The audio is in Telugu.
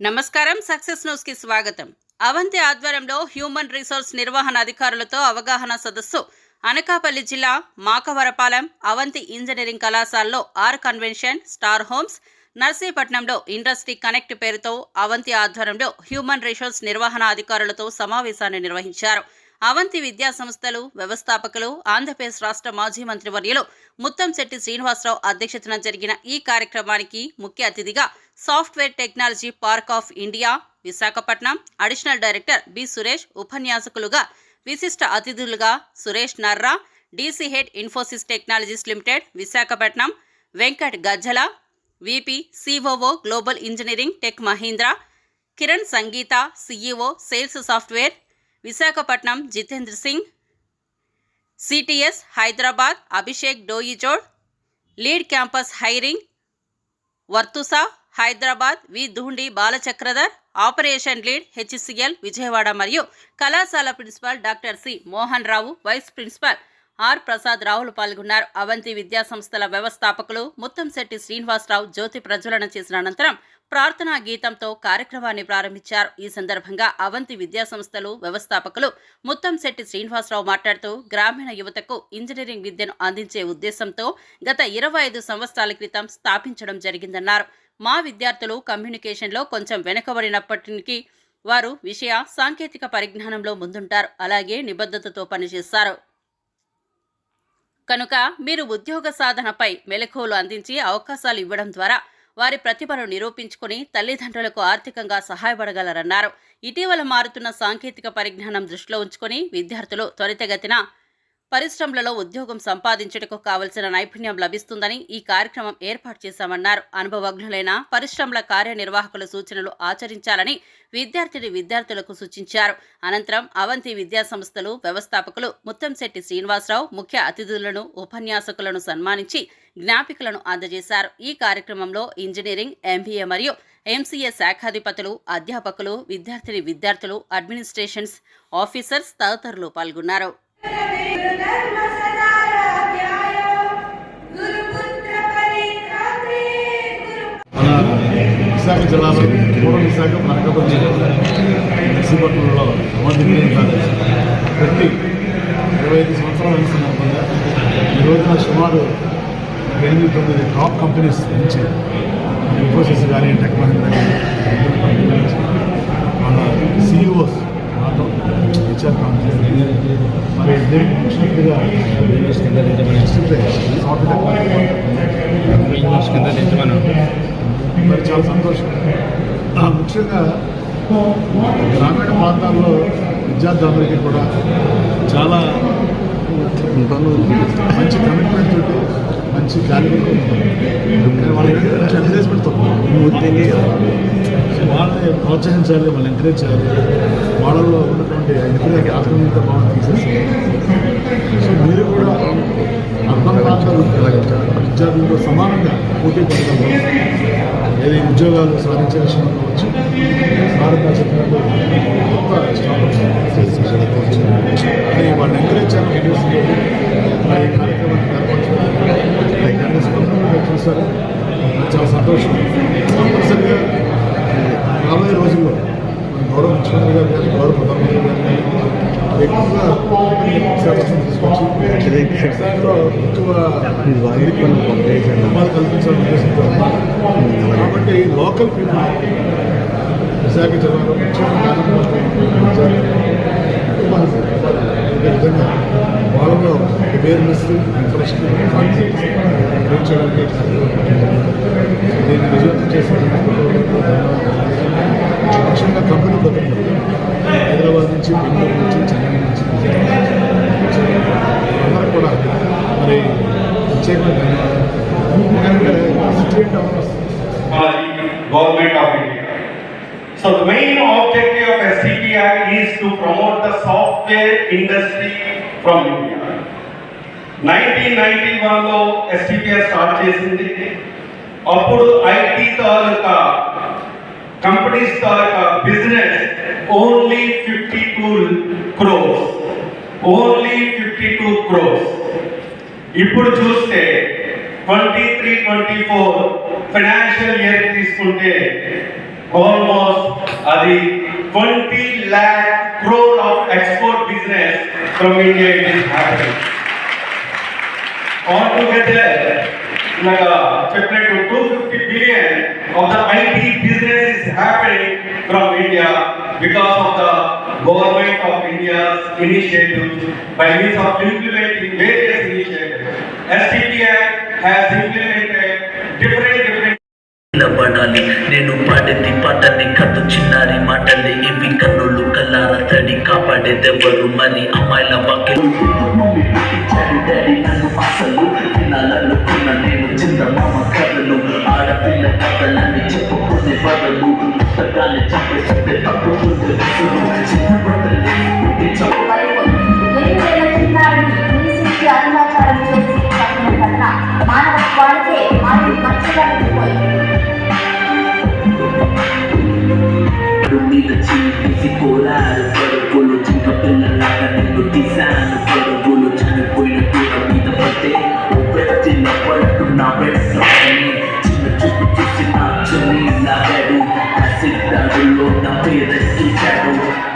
నమస్కారం సక్సెస్ న్యూస్కి స్వాగతం. అవంతి ఆధ్వర్యంలో హ్యూమన్ రిసోర్స్ నిర్వహణ అధికారులతో అవగాహన సదస్సు. అనకాపల్లి జిల్లా మాకవరపాలెం అవంతి ఇంజనీరింగ్ కళాశాలలో ఆర్ కన్వెన్షన్ స్టార్ హోమ్స్ నర్సీపట్నంలో ఇండస్ట్రీ కనెక్ట్ పేరుతో అవంతి ఆధ్వర్యంలో హ్యూమన్ రిసోర్స్ నిర్వహణ అధికారులతో సమావేశాన్ని నిర్వహించారు. అవంతి విద్యా సంస్థలు వ్యవస్థాపకులు ఆంధ్రప్రదేశ్ రాష్ట్ర మాజీ మంత్రివర్యులు ముత్తంశెట్టి శ్రీనివాసరావు అధ్యక్షతన జరిగిన ఈ కార్యక్రమానికి ముఖ్య అతిథిగా software technology park of India Visakhapatnam additional director B Suresh ఉపన్యాసకులుగా విశిష్ట అతిథులుగా Suresh Narra DC head Infosys technologies limited Visakhapatnam Venkat Gajjala VP COO global engineering tech Mahindra Kiran Sangeetha CEO sales software Visakhapatnam Jitendra Singh CTS Hyderabad Abhishek Doijode lead campus hiring Virtusa Hyderabad V Dundi Balachakradhar operation lead HCL Vijayawada మరియు కళాశాల principal doctor C Mohan Rao vice principal R Prasad రావులు పాల్గొన్నారు. అవంతి విద్యా సంస్థల వ్యవస్థాపకులు ముత్తంశెట్టి శ్రీనివాసరావు జ్యోతి ప్రజ్వలన చేసిన అనంతరం ప్రార్థనా గీతంతో కార్యక్రమాన్ని ప్రారంభించారు. ఈ సందర్భంగా అవంతి విద్యా సంస్థలు వ్యవస్థాపకులు ముత్తంశెట్టి శ్రీనివాసరావు మాట్లాడుతూ గ్రామీణ యువతకు ఇంజనీరింగ్ విద్యను అందించే ఉద్దేశంతో గత ఇరవై ఐదు సంవత్సరాల క్రితం స్థాపించడం జరిగిందన్నారు. మా విద్యార్థులు కమ్యూనికేషన్లో కొంచెం వెనుకబడినప్పటికీ వారు విషయ సాంకేతిక పరిజ్ఞానంలో ముందుంటారు. అలాగే నిబద్ధతతో పనిచేస్తారు. కనుక మీరు ఉద్యోగ సాధనపై మెలకువలు అందించి అవకాశాలు ఇవ్వడం ద్వారా వారి ప్రతిభను నిరూపించుకుని తల్లిదండ్రులకు ఆర్థికంగా సహాయపడగలరన్నారు. ఇటీవల మారుతున్న సాంకేతిక పరిజ్ఞానం దృష్టిలో ఉంచుకొని విద్యార్థులు త్వరితగతిన పరిశ్రమలలో ఉద్యోగం సంపాదించుటకు కావలసిన నైపుణ్యం లభిస్తుందని ఈ కార్యక్రమం ఏర్పాటు చేశామన్నారు. అనుభవజ్ఞులైన పరిశ్రమల కార్యనిర్వాహకుల సూచనలు ఆచరించాలని విద్యార్థిని విద్యార్థులకు సూచించారు. అనంతరం అవంతి విద్యా సంస్థలు వ్యవస్థాపకులు ముత్తంశెట్టి శ్రీనివాసరావు ముఖ్య అతిథులను ఉపన్యాసకులను సన్మానించి జ్ఞాపికలను అందజేశారు. ఈ కార్యక్రమంలో ఇంజనీరింగ్ ఎంబీఏ మరియు ఎంసీఏ శాఖాధిపతులు అధ్యాపకులు విద్యార్థిని విద్యార్థులు అడ్మినిస్ట్రేషన్స్ ఆఫీసర్స్ తదితరులు పాల్గొన్నారు. విశాఖ జిల్లాలో పూర్వ విశాఖ మరకపురం జిల్లాలో నర్సీపట్నంలో అమర్జించిన కాలేజ్ ప్రతి ఇరవై ఐదు సంవత్సరాల సందర్భంగా ఈ రోజున సుమారు ఎనిమిది తొమ్మిది టాప్ కంపెనీస్ నుంచి ఇన్ఫోసిస్ కానీ టెక్ కానీ మరి చాలా సంతోషం ముఖ్యంగా గ్రామీణ ప్రాంతాల్లో విద్యార్థులందరికీ కూడా చాలా మంచి కమిట్మెంట్ తోటి మంచి క్యాలిబర్ వాళ్ళకి అడ్వర్టైజ్మెంట్ ఎంకరేజ్మెంట్ తక్కువ వాళ్ళని ప్రోత్సహించాలి వాళ్ళని ఎంకరేజ్ చేయాలి. వాళ్ళలో ఉన్నటువంటి నిపుణులకి ఆత్మీయత భావన తీసేసి సో మీరు కూడా అర్థం ప్రాంతాలు విద్యార్థులతో సమానంగా పోటీ పడగలరు ఏది ఉద్యోగాలు సాధించే విషయంలో కావచ్చు భారత చెప్పినట్టు కొత్త స్టార్ట్అప్స్ అని వాళ్ళని ఎంకరేజ్ చేయాలని ఉద్దేశంతో ఈ కార్యక్రమాన్ని ఏర్పరచడం దాన్ని చాలా సంతోషం. కంపల్సరిగా రాబోయే రోజుల్లో మన గౌరవ ముఖ్యమంత్రి గారు కానీ గౌరవ ప్రధానమంత్రి గారు కానీ ఎక్కువగా తీసుకొచ్చి ఎక్కువ కల్పించాలని ఉద్దేశంతో కాబట్టి లోకల్ పీపుల్ విశాఖ జిల్లాలో ముఖ్యంగా విధంగా వాళ్ళలో అవేర్నెస్ ఇన్ఫ్రాస్ట్రక్చర్ చేయడానికి దీన్ని విజయం చేసినందుకు ముఖ్యంగా కంపెనీ ప్రతినిధులు హైదరాబాద్ నుంచి బెంగళూరు నుంచి చెన్నై నుంచి అందరూ కూడా మరి ప్రత్యేకమైన ధన్యవాదాలు ours Government of India. So the main objective of STPI is to promote the software industry from India. 1991లో ఎస్టీపీఐ స్టార్ట్ చేసింది అప్పుడు ఐటీ తాలూకా కంపెనీస్ తాలూకా business only fifty two crores only fifty two crores ఇప్పుడు చూస్తే twenty three twenty four financial year తీసుకుంటే ఆల్మోస్ట్ అది twenty lakh crore of export business from India it is happening. All together ఇలాగా చెప్పినట్టు two fifty billion of the IT business is happening from India because of the government of India's initiatives by means of implementing various initiatives S T P I has implemented different different నిలబడాలి నేను పాడేది పాటని కథ చిన్నారి మాటలే ఇవి కన్నులు కల్లార తడి కాపాడేదెవరు మరి అమ్మాయిల వాక్యం నన్ను అసలు వినాలనుకున్న सरकार ने चाहे सकते अपनों को दे शुरू चिंता बदल के चलो Dormir the team, easy colar, pero polo chico en la laga, tengo tisano, pero polo chano, bueno, tú la vida parte, o verte, no puedo, no ves, no ves, chino, chino, chino, chino, chino, chino, chino, chino, chino, Si la pelota te desquitaron